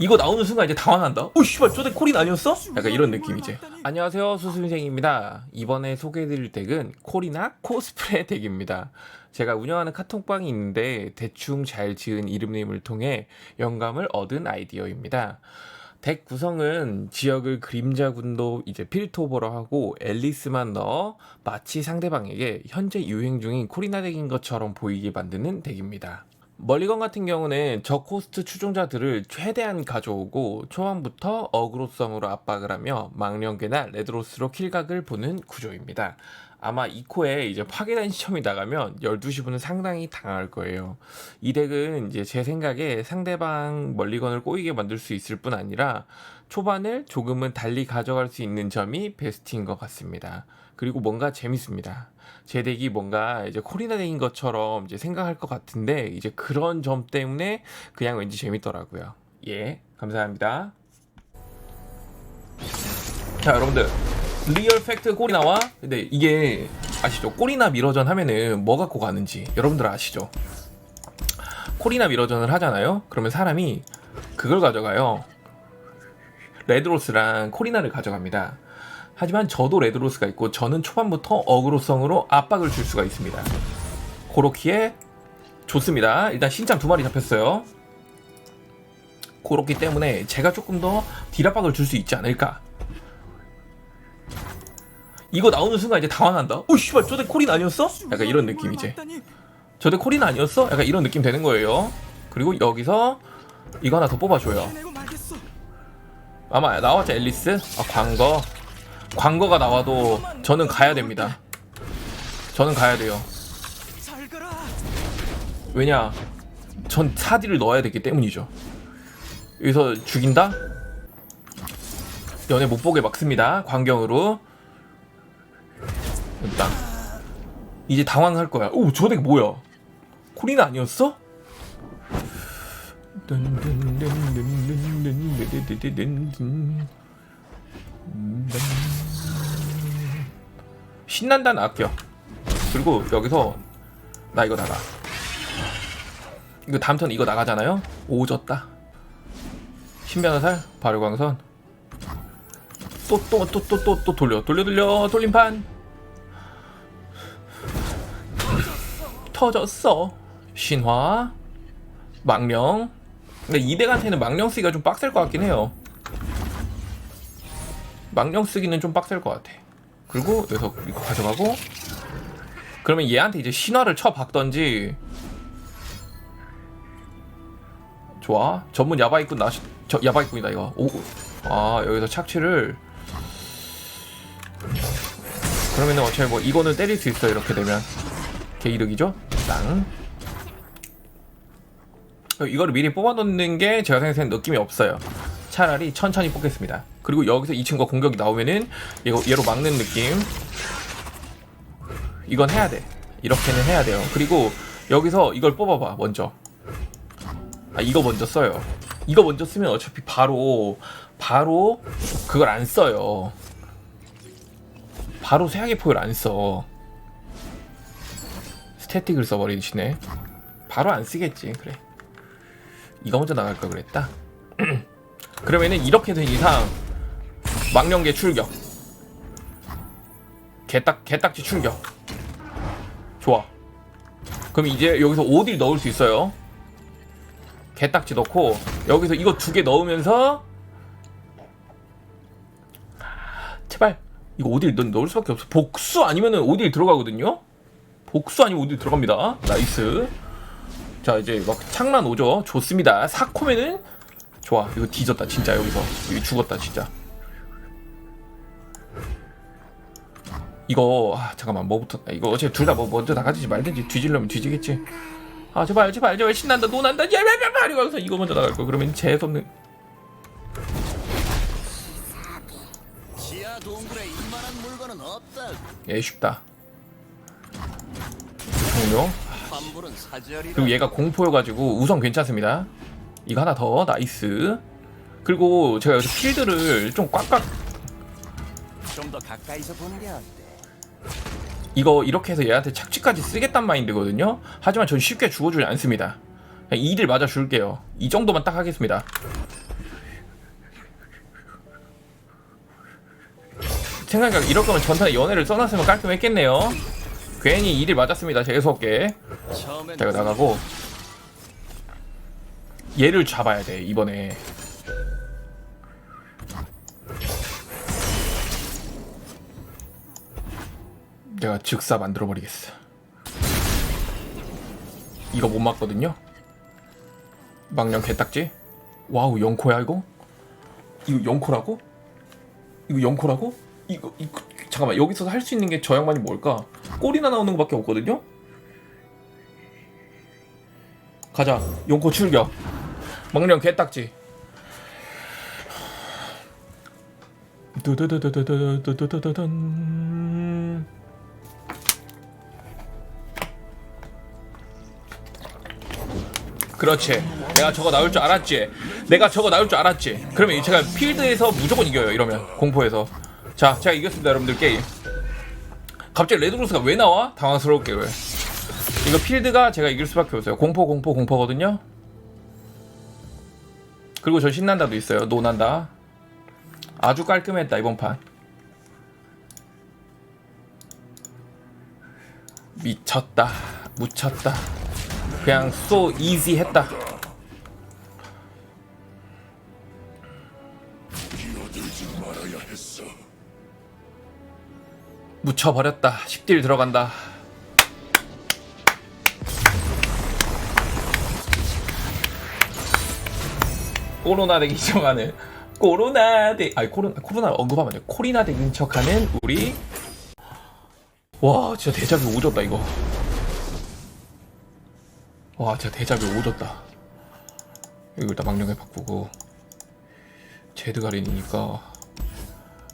이거 나오는 순간 이제 당황한다. 오 씨발 저대 콜인 아니었어? 약간 이런 느낌이지. 안녕하세요 수수인생입니다. 이번에 소개해드릴 덱은 콜이나 코스프레 덱입니다. 제가 운영하는 카톡방이 있는데 대충 잘 지은 이름님을 통해 영감을 얻은 아이디어입니다. 덱 구성은 지역을 그림자 군도 이제 필토버로 하고 앨리스만 넣어 마치 상대방에게 현재 유행 중인 코리나 덱인 것처럼 보이게 만드는 덱입니다. 멀리건 같은 경우는 저코스트 추종자들을 최대한 가져오고 초반부터 어그로성으로 압박을 하며 망령계나 레드로스로 킬각을 보는 구조입니다. 아마 이 코에 이제 파괴단 시험이 나가면 12시 분은 상당히 당할 거예요. 이 덱은 이제 제 생각에 상대방 멀리건을 꼬이게 만들 수 있을 뿐 아니라 초반을 조금은 달리 가져갈 수 있는 점이 베스트인 것 같습니다. 그리고 뭔가 재밌습니다. 제 덱이 뭔가 이제 코리나 덱인 것처럼 이제 생각할 것 같은데 이제 그런 점 때문에 그냥 왠지 재밌더라고요. 예, 감사합니다. 자, 여러분들 리얼 팩트 꼬리 나와? 근데 이게 아시죠? 꼬리나 미러전 하면은 뭐 갖고 가는지 여러분들 아시죠? 꼬리나 미러전을 하잖아요. 그러면 사람이 그걸 가져가요. 레드로스랑 코리나를 가져갑니다. 하지만 저도 레드로스가 있고 저는 초반부터 어그로성으로 압박을 줄 수가 있습니다. 고로키에 좋습니다. 일단 신참 두 마리 잡혔어요. 그렇기 때문에 제가 조금 더 딜압박을 줄 수 있지 않을까. 이거 나오는 순간 이제 당황한다. 오 씨발 저대 콜인 아니었어? 약간 이런 느낌이지. 저대 콜인 아니었어? 약간 이런 느낌 되는 거예요. 그리고 여기서 이거 하나 더 뽑아줘요. 아마 나왔죠 앨리스? 아 광거. 광거가 나와도 저는 가야 됩니다. 저는 가야 돼요. 왜냐? 전 사디를 넣어야 되기 때문이죠. 여기서 죽인다? 연애 못 보게 막습니다. 광경으로. 일단 이제 당황할 거야. 오, 저덱 뭐야? 코리나 아니었어? 신난다는 아껴. 그리고 여기서 나 이거 나가. 이거 다음 턴 이거 나가잖아요. 오졌다. 신변화살 발효광선 또 또 또 또 또 또 돌려 돌려 돌려 돌림판 터졌어. 신화? 망령? 근데 이덱한테는 망령 쓰기가 좀 빡셀 것 같긴 해요. 망령 쓰기는 좀 빡셀 것 같아. 그리고 여기서 이거 가져가고 그러면 얘한테 이제 신화를 쳐 박던지. 좋아. 전문 야바이꾼 나시 저 야바이꾼이다 이거. 오아 여기서 착취를. 그러면은 어차피 뭐 이거는 때릴 수 있어 이렇게 되면. 개 이득이죠 땅 이거를 미리 뽑아놓는 게 제가 생각하는 느낌이 없어요. 차라리 천천히 뽑겠습니다. 그리고 여기서 이 친구가 공격이 나오면은 얘로, 얘로 막는 느낌. 이건 해야 돼. 이렇게는 해야 돼요. 그리고 여기서 이걸 뽑아봐 먼저. 아 이거 먼저 써요. 이거 먼저 쓰면 어차피 바로 바로 그걸 안 써요. 바로 쇠약의 포를 안 써 스태틱을 써버리시네. 바로 안 쓰겠지. 그래. 이거 먼저 나갈 걸 그랬다. 그러면은 이렇게 된 이상 망령계 출격. 개딱 개딱지 출격. 좋아. 그럼 이제 여기서 5딜 넣을 수 있어요. 개딱지 넣고 여기서 이거 두 개 넣으면서 제발 이거 5딜 넣, 넣을 수밖에 없어. 복수 아니면은 5딜 들어가거든요 복수 아니면 5딜 들어갑니다. 나이스. 자 이제 막 창란 오죠. 좋습니다. 4코면은 좋아. 이거 뒤졌다 진짜 여기서. 이거 죽었다 진짜. 이거 아 잠깐만 뭐부터 아, 이거 어차피 둘다 뭐 먼저 나가지 말든지 뒤질려면 뒤지겠지. 아 제발 제발 제발 신난다 노난다. 야야야야 이러면서 이거 먼저 나갈 거 그러면 재수없는. 예 쉽다 종료 그리고 얘가 공포여가지고 우선 괜찮습니다. 이거 하나 더 나이스. 그리고 제가 여기서 필드를 좀 꽉꽉. 이거 이렇게 해서 얘한테 착취까지 쓰겠단 마인드거든요. 하지만 전 쉽게 죽어주지 않습니다. 그냥 2딜 맞아줄게요. 이 정도만 딱 하겠습니다. 생각해보니까 이럴 거면 전탄에 연애를 써놨으면 깔끔했겠네요. 괜히 일이 맞았습니다 재수없게. 처음엔 내가 나가고. 얘를 잡아야 돼 이번에. 내가 즉사 만들어 버리겠어. 이거 못 맞거든요? 망령 개딱지? 와우 영코야 이거? 이거 영코라고? 이거 영코라고? 이거, 이거 잠깐만 여기서 할 수 있는 게 저 양반이 뭘까 꼬리나 나오는 것밖에 없거든요? 가자. 용코 출격. 망령 개딱지. 두두두두두두두두두둔 그렇지 내가 저거 나올 줄 알았지 내가 저거 나올 줄 알았지 그러면 제가 필드에서 무조건 이겨요 이러면 공포에서 자 제가 이겼습니다 여러분들 게임 갑자기 레드로스가 왜 나와? 당황스러울게 왜 이거 필드가 제가 이길 수밖에 없어요. 공포 공포 공포거든요. 그리고 저 신난다도 있어요. 노난다. 아주 깔끔했다 이번 판. 미쳤다. 묻혔다. 그냥 so easy 했다. 묻혀버렸다. 10딜 들어간다. 코로나 덱 인척하는 코로나 덱 아니 코로나 코로나 언급하면 돼. 코리나 덱 인척하는 우리. 와 진짜 대자뷰 오졌다 이거. 와 진짜 대자뷰 오졌다. 이거 일단 망령에 바꾸고. 제드 가린이니까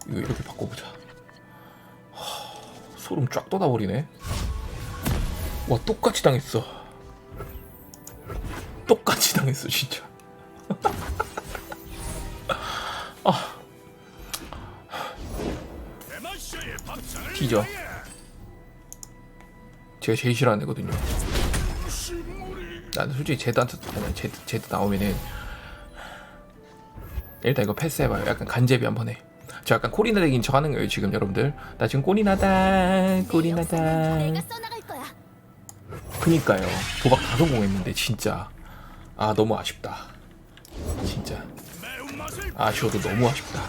이거 이렇게 바꿔보자. 하, 소름 쫙 돋아버리네 와 똑같이 당했어 똑같이 당했어 진짜 뒤져. 제가 제일 싫어하는 애거든요. 나는 솔직히 제드한테 아니 제드 제드 나오면은 일단 이거 패스해봐요. 약간 간제비 한번 해. 저 약간 코리나 덱인 척 하는 거예요 지금 여러분들. 나 지금 꼬리나다 꼬리나다. 그니까요. 도박 다 성공했는데 진짜 아 너무 아쉽다. 진짜 아쉬워도 너무 아쉽다.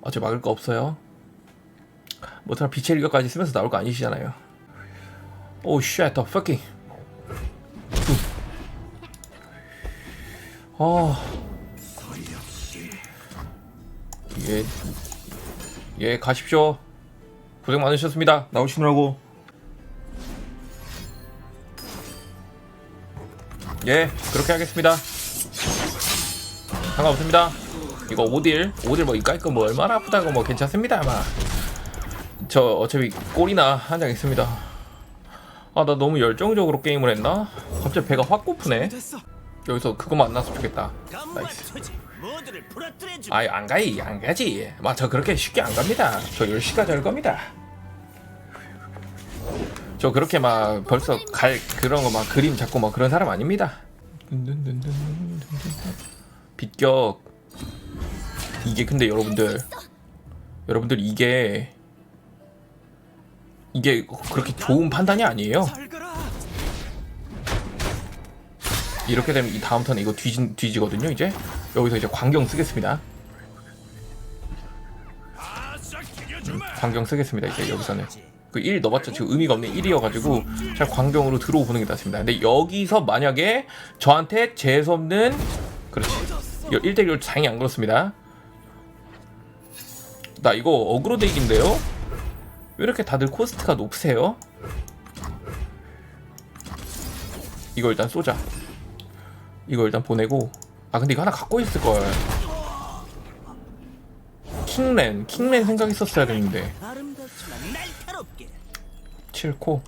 어째 막을 거 없어요. 뭐처럼 빛의 일격까지 쓰면서 나올 거 아니시잖아요. 오 쉣, 더 fucking. 아. 예, 예 가십시오. 고생 많으셨습니다. 나오시느라고. 예, 그렇게 하겠습니다. 상관없습니다. 이거 5딜, 5딜 뭐 이까이 거뭐 얼마나 아프다고 뭐 괜찮습니다 아마. 저 어차피 꼴이나 한 장 있습니다. 아 나 너무 열정적으로 게임을 했나? 갑자기 배가 확 고프네. 여기서 그거만 안 났으면 좋겠다. 나이스. 모두를 부러뜨려 주 아이 안 가이 안 가지. 막저 그렇게 쉽게 안 갑니다. 저 10시까지 할 겁니다. 저 그렇게 막 벌써 갈 그런 거 막 그림 잡고 막 그런 사람 아닙니다. 비격 이게 근데 여러분들 여러분들 이게 이게 그렇게 좋은 판단이 아니에요. 이렇게 되면 이 다음 턴에 이거 뒤진 뒤지거든요. 이제 여기서 이제 광경 쓰겠습니다. 광경 쓰겠습니다. 이제 여기서는 그1 넣어봤자 지금 의미가 없는 1이어가지고 잘 광경으로 들어오는 게 낫습니다. 근데 여기서 만약에 저한테 재수 없는 그렇지 1대1 다행히 안 그렇습니다. 나 이거 어그로 덱인데요? 왜 이렇게 다들 코스트가 높으세요? 이거 일단 쏘자. 이거 일단 보내고 아 근데 이거 하나 갖고 있을 걸. 킹렌 킹렌 생각 있었어야 되는데 아름답지만 날카롭게 7코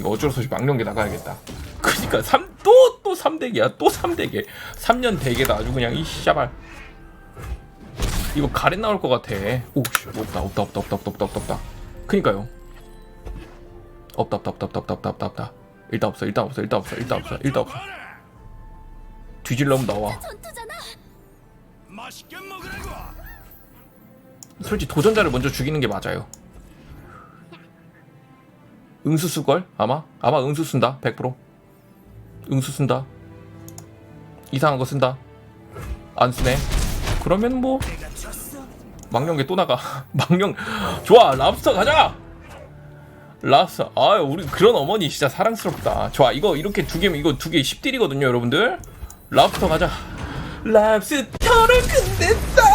이거 어쩔 수 없이 망령계 나가야겠다. 그니까 3 또 또 3대기야 또 3대기 3년 대게다 아주 그냥 이 씨발 이거 가렌 나올 것 같아. 오씨 없다 없다 없다 없다 없다 없다 없다 없다. 그니까요. 없다 없다 없다 없다 없다 없다 없다. 일단 없어 일단 없어 일단 없어 일단 없어 일단 없어. 뒤질려면 나와. 솔직히 도전자를 먼저 죽이는 게 맞아요. 응수 쓸걸? 아마? 아마 응수 쓴다. 100%. 응수 쓴다. 이상한 거 쓴다. 안 쓰네. 그러면 뭐. 망령계 또 나가. 망령 좋아. 랍스터 가자. 랍스터. 아유 우리 그런 어머니 진짜 사랑스럽다. 좋아. 이거 이렇게 두 개면 이거 두 개 10딜이거든요, 여러분들. 랍스터 가자. 랍스터를 끝냈다.